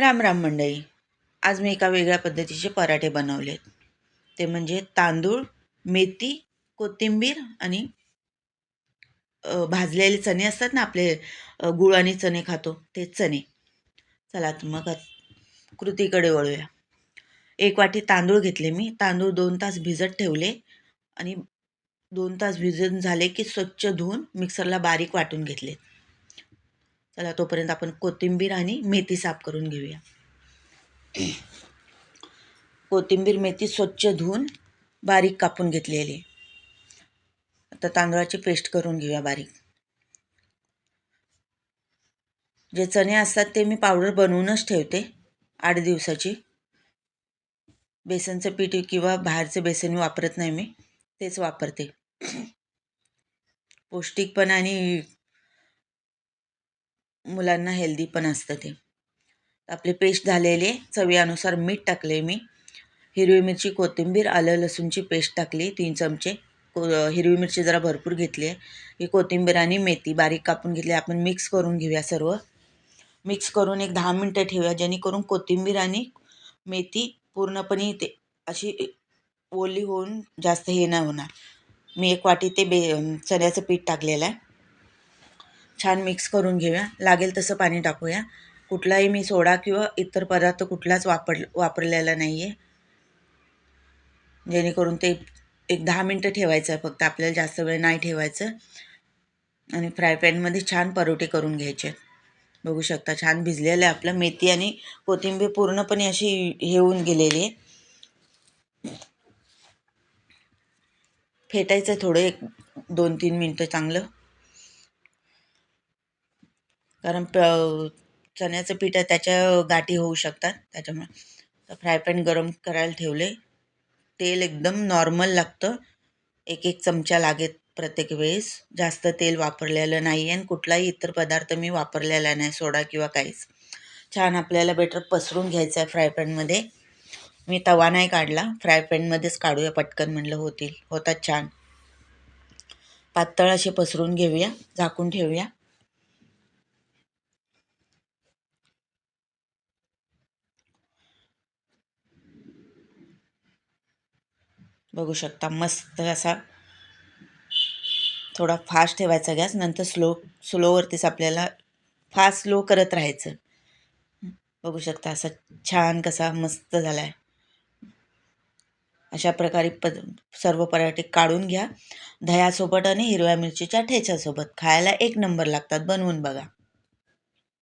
राम राम मंडळी. आज मी एका वेगळ्या पद्धतीचे पराठे बनवलेत. ते म्हणजे तांदूळ मेथी कोथिंबीर आणि भाजलेले चणे असतात ना आपले गुळ आणि चणे खातो ते चणे. चला तर मग कृतीकडे वळूया. एक वाटी तांदूळ घेतले मी. तांदूळ दोन तास भिजत ठेवले आणि दोन तास भिजून झाले की स्वच्छ धुवून मिक्सरला बारीक वाटून घेतले चला तोपर्यंत आपण कोथिंबीर आणि मेथी साफ करून घेऊया. कोथिंबीर मेथी स्वच्छ धुवून बारीक कापून घेतलेली. आता तांदळाची पेस्ट करून घेऊया बारीक. जे चणे असतात ते मी पावडर बनवूनच ठेवते आठ दिवसाची. बेसनचं पीठ किंवा बाहेरचं बेसन वापरत नाही मी तेच वापरते. पौष्टिक पण आणि मुलांना हेल्दी पण असतं ते. आपले पेस्ट झालेले चवीनुसार मीठ टाकले मी. हिरवी मिरची कोथिंबीर आलं लसूणची पेस्ट टाकली. तीन चमचे. को हिरवी मिरची जरा भरपूर घेतली आहे. ही कोथिंबीर आणि मेथी बारीक कापून घेतली आपण मिक्स करून घेऊया सर्व. मिक्स करून एक दहा मिनटं ठेवूया. जेणेकरून कोथिंबीर आणि मेथी पूर्णपणे ते अशी ओली होऊन जास्त हे नाही होणार. मी एक वाटी ते बे चण्याचं पीठ टाकलेलं आहे. छान मिक्स करून घेऊया. लागेल तसं पाणी टाकूया. कुठलाही मी सोडा किंवा इतर पदार्थ कुठलाच वापर वापरलेला नाही आहे जेणेकरून ते एक दहा मिनटं ठेवायचं आहे फक्त. आपल्याला जास्त वेळ नाही ठेवायचं. आणि फ्राय पॅनमध्ये छान परोठे करून घ्यायचे. बघू शकता छान भिजलेलं आहे आपलं. मेथी आणि कोथिंबीर पूर्णपणे अशी हे होऊन गेलेली आहे. फेटायचं थोडं एक दोन तीन मिनटं चांगलं. कारण प चण्याचं पीठ आहे त्याच्या गाठी होऊ शकतात. त्याच्यामुळे फ्राय पॅन गरम करायला ठेवले. तेल एकदम नॉर्मल लागतं. एक एक चमचा लागेल प्रत्येक वेळेस. जास्त तेल वापरलेलं नाही आणि कुठलाही इतर पदार्थ मी वापरलेला नाही सोडा किंवा काहीच. छान आपल्याला बेटर पसरून घ्यायचं आहे फ्राय पॅनमध्ये मी तवा नाही काढला. फ्राय पॅनमध्येच काढूया पटकन म्हणलं होतील. होतात छान. पातळ असे पसरून घेऊया झाकून ठेवूया. बघू शकता. मस्त असा थोडा फास्ट ठेवायचा गॅस नंतर स्लो स्लोवरतीच आपल्याला फास्ट स्लो करत राहायचं. बघू शकता असा छान कसा मस्त झाला आहे अशा प्रकारे प सर्व पराठे काढून घ्या. दह्यासोबत आणि हिरव्या मिरचीच्या ठेच्यासोबत. खायला एक नंबर लागतात. बनवून बघा.